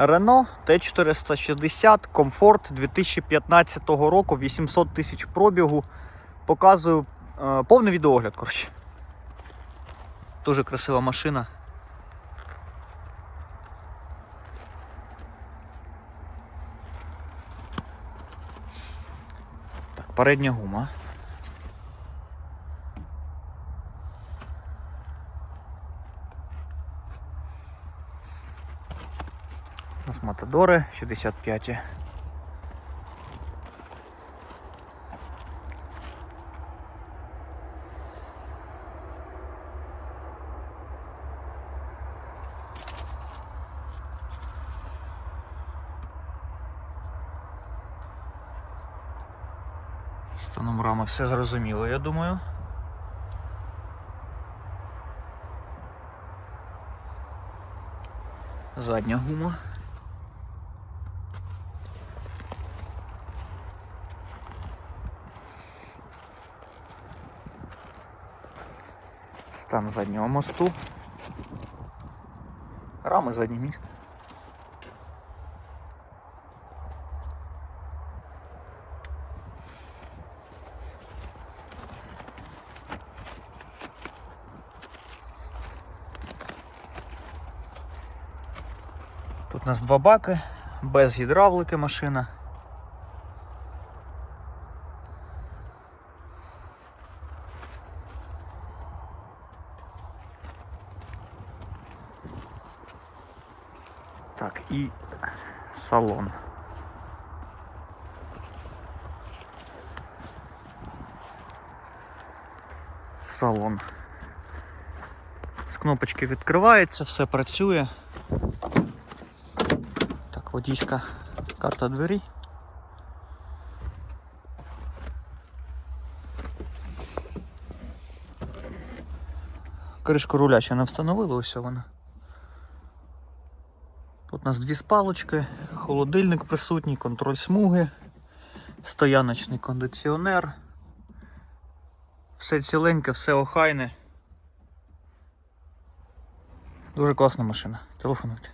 Renault T460 комфорт 2015 року, 800 тисяч пробігу. Показую е, повний відеогляд, коротше. Дуже красива машина. Так, передня гума. Нас Матадори 65. З номерами все зрозуміло, я думаю. Задня гума. Стан заднього мосту. Рами заднє місце. Тут у нас два баки, без гідравлики машина. Так, і салон. Салон. З кнопочки відкривається, все працює. Так, водійська карта двері. Кришку руля ще не встановили, ось вона. Тут у нас дві спалочки, холодильник присутній, контроль смуги, стояночний кондиціонер. Все ціленьке, все охайне. Дуже класна машина. Телефонуйте.